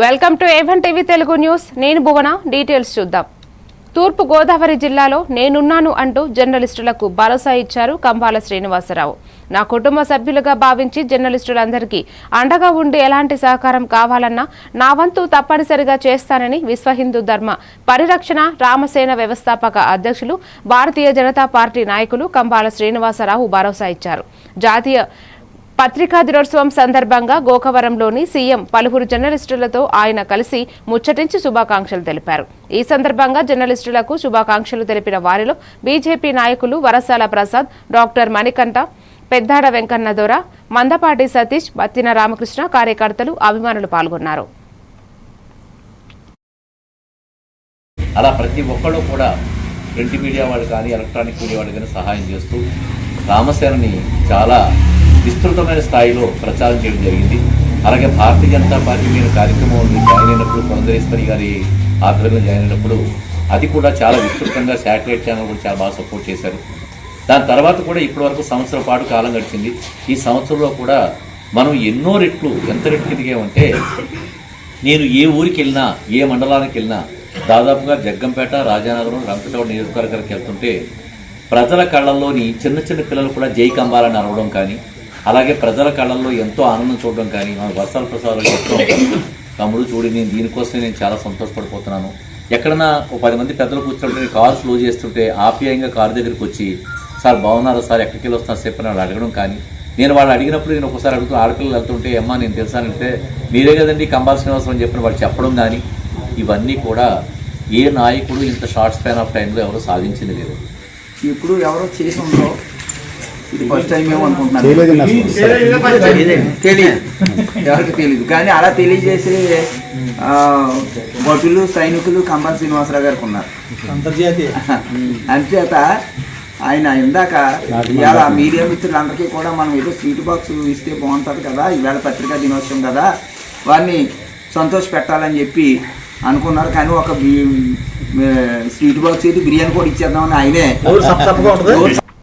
Welcome to A one TV Telugu news. నేను Bhuvana. Details చూద్దాం. తూర్పు గోదావరి జిల్లాలో నేనున్నాను అంటూ జర్నలిస్టులకు భరోసా ఇచ్చారు కంబాల శ్రీనివాసరావు. నా కుటుంబ సభ్యులుగా భావించి జర్నలిస్టులందరికీ అండగా ఉండి ఎలాంటి సహకారం కావాలన్నా నా వంతు తప్పనిసరిగా చేస్తానని విశ్వ హిందూ ధర్మ పరిరక్షణ రామసేన వ్యవస్థాపక అధ్యక్షులు భారతీయ జనతా పార్టీ నాయకులు కంబాల శ్రీనివాసరావు భరోసా ఇచ్చారు. జాతీయ పత్రికా దినోత్సవం సందర్భంగా గోకవరంలోని సీఎం పలువురు జర్నలిస్టులతో ఆయన కలిసి ముచ్చటించి శుభాకాంక్షలు తెలిపారు. ఈ సందర్భంగా జర్నలిస్టులకు శుభాకాంక్షలు తెలిపిన వారిలో బీజేపీ నాయకులు వరసాల ప్రసాద్ డాక్టర్ మణికంఠ పెద్దాడ వెంకన్న దొర మందపాటి సతీష్ బత్తిన రామకృష్ణ కార్యకర్తలు అభిమానులు పాల్గొన్నారు. అలా ప్రతి ఒక్కరూ కూడా ప్రింట్ మీడియా వాళ్ళు కానీ ఎలక్ట్రానిక్ మీడియా వాళ్ళు కానీ సహాయం చేస్తూ రామసేనని చాలా విస్తృతమైన స్థాయిలో ప్రచారం చేయడం జరిగింది. అలాగే భారతీయ జనతా పార్టీ మీద కార్యక్రమంలో జాయిన్ అయినప్పుడు పురంధరేశ్వరి గారి ఆధ్వర్యంలో జాయిన్ అయినప్పుడు అది కూడా చాలా విస్తృతంగా శాటిలైట్ ఛానల్ కూడా చాలా బాగా సపోర్ట్ చేశారు. దాని తర్వాత కూడా ఇప్పటివరకు సంవత్సరం పాటు కాలం గడిచింది. ఈ సంవత్సరంలో కూడా మనం ఎన్నో రెట్లు ఎంత రెట్లు ఎదిగామంటే నేను ఏ ఊరికి వెళ్ళినా ఏ మండలానికి వెళ్ళినా దాదాపుగా జగ్గంపేట రాజానగరం రంపచోడ నియోజకవర్గానికి వెళ్తుంటే ప్రజల కళ్ళల్లోని చిన్న చిన్న పిల్లలు కూడా జై కంబాలని అరవడం కానీ అలాగే ప్రజల కళ్ళల్లో ఎంతో ఆనందం చూడడం కానీ మన వర్షాల ప్రసాదాలు చెప్తూ తమ్ముడు చూడు నేను దీనికోసం నేను చాలా సంతోషపడిపోతున్నాను. ఎక్కడన్నా ఒక పది మంది పెద్దలు కూర్చుంటే కార్ కారు స్లో చేస్తుంటే ఆప్యాయంగా కారు దగ్గరికి వచ్చి సార్ బాగున్నారా సార్? ఎక్కడికి వెళ్ళి వస్తున్నారు? చెప్పి వాళ్ళు అడగడం కానీ నేను వాళ్ళు అడిగినప్పుడు నేను ఒకసారి అడుగుతూ ఆడపిల్లలు వెళ్తుంటే అమ్మ నేను తెలుసానంటే మీరే కదండి కంబాల్ శ్రీనివాసం అని చెప్పిన వాళ్ళు చెప్పడం కానీ ఇవన్నీ కూడా ఏ నాయకుడు ఇంత షార్ట్ స్పాన్ ఆఫ్ టైంలో ఎవరు సాధించింది లేదు. ఇప్పుడు ఎవరో చేసి ఉండరు ఇది ఫస్ట్ టైం. తెలియదు ఎవరికి తెలియదు. కానీ అలా తెలియజేసే ఆ, భటులు సైనికులు కంబల్ శ్రీనివాసరావు గారికి ఉన్నారు. అంతర్జాతీయ. అంచేత ఆయన ఇందాక ఇవాళ మీడియా మిత్రులందరికీ కూడా మనం ఏదో స్వీట్ బాక్స్ ఇస్తే బాగుంటుంది కదా ఈవేళ పత్రికా దినోత్సవం కదా వారిని సంతోష పెట్టాలని చెప్పి అనుకున్నారు. కానీ ఒక స్వీట్ బాక్స్ అయితే బిర్యానీ కూడా ఇచ్చేద్దామని ఆయనే